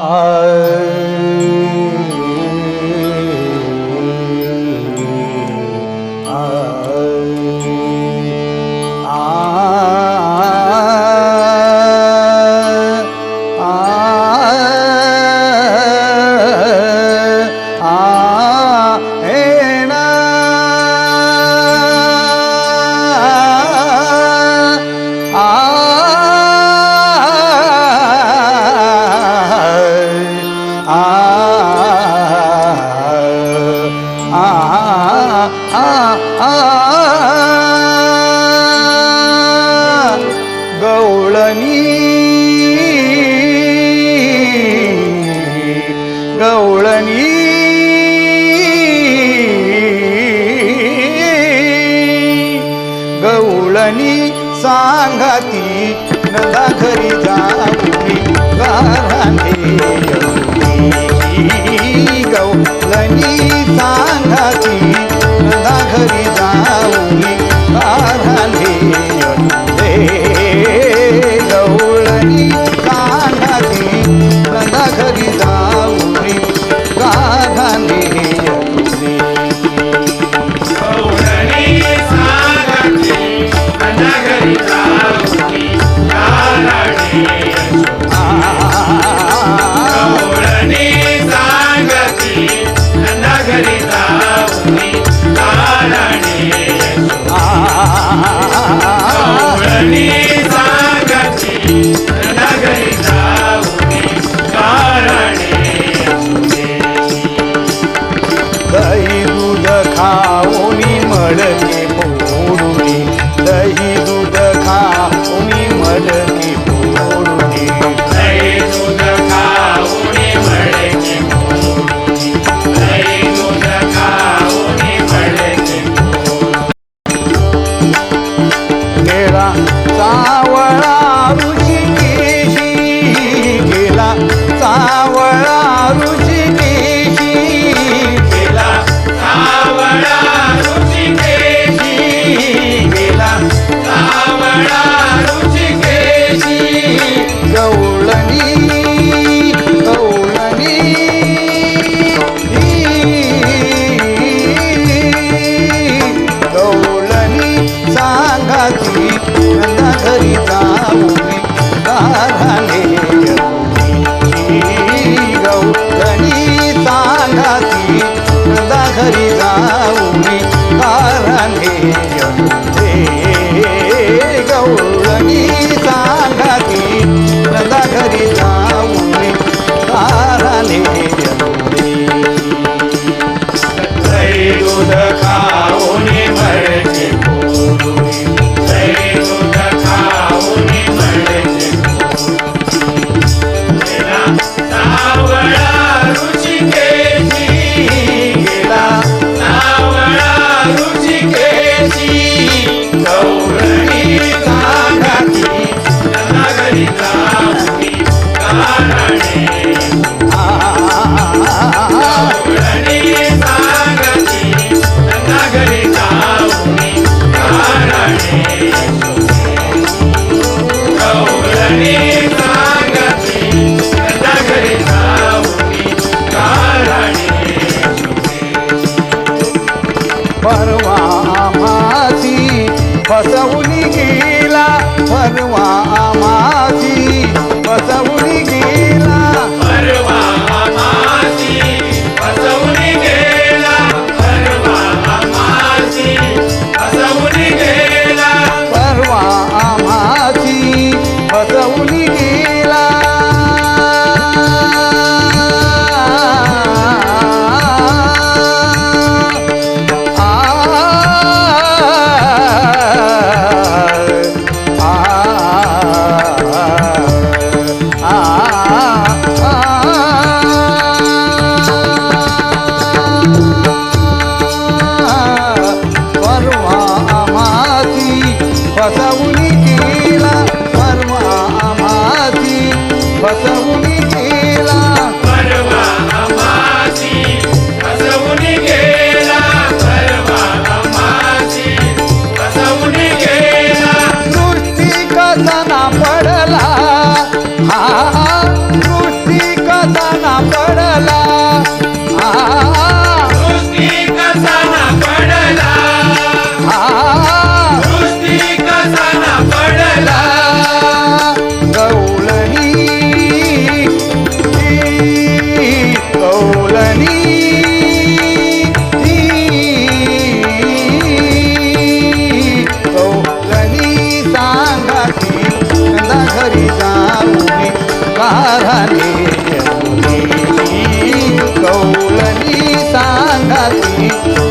गवळणी सांगाती नदा घरी जाऊनी गाराने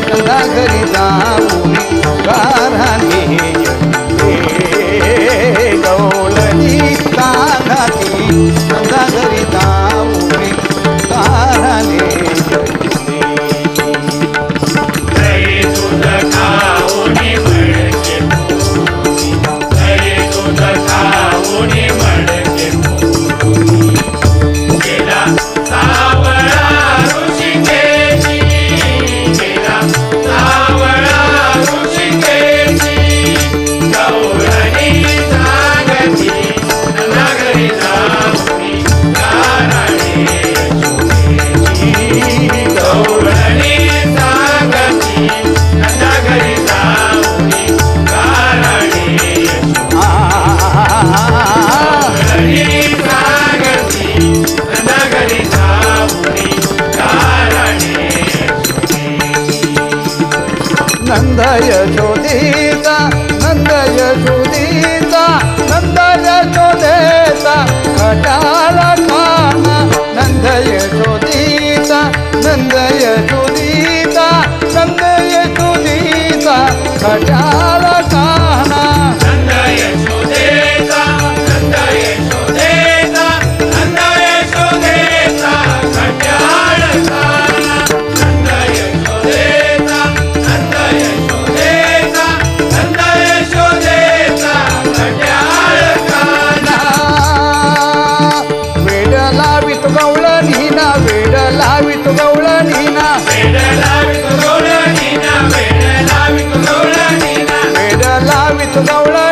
ગંગા ઘરી જા जटाला काना नंद यशोदीता नंद यशोदीता नंद यशोदीता जटाला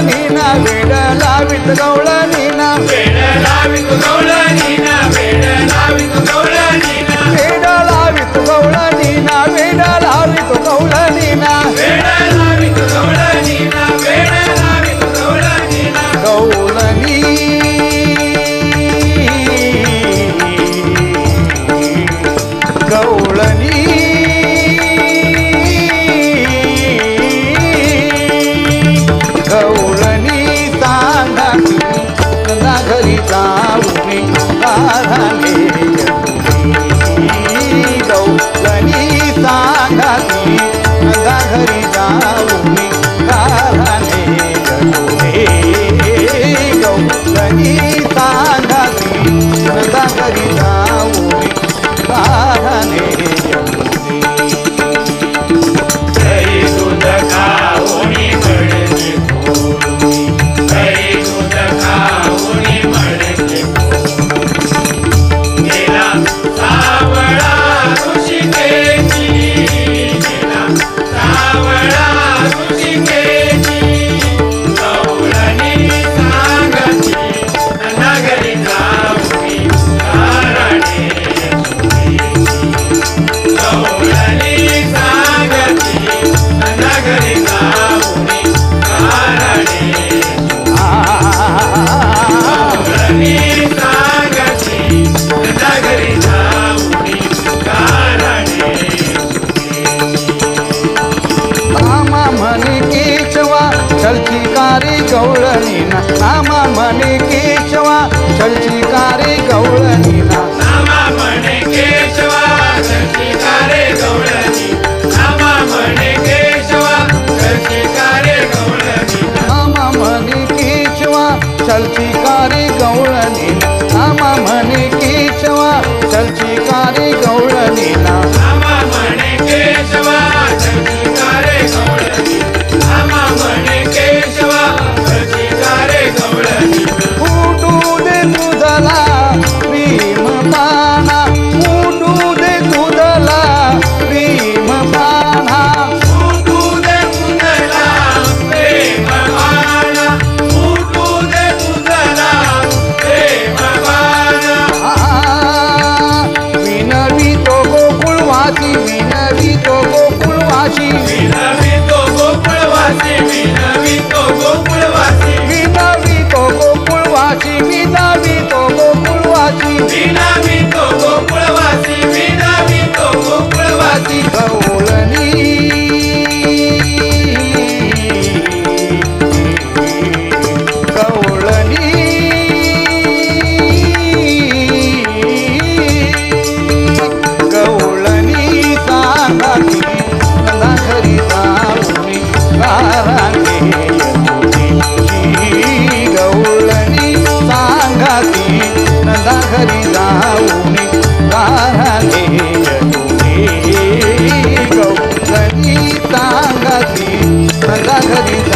गवळणी ना वेड लावित गवळणी वेड लावित ना वेड लावित गवळणी. वेड लावित वेड लावित वेड लावित वेड लावित Hare चरण राघवी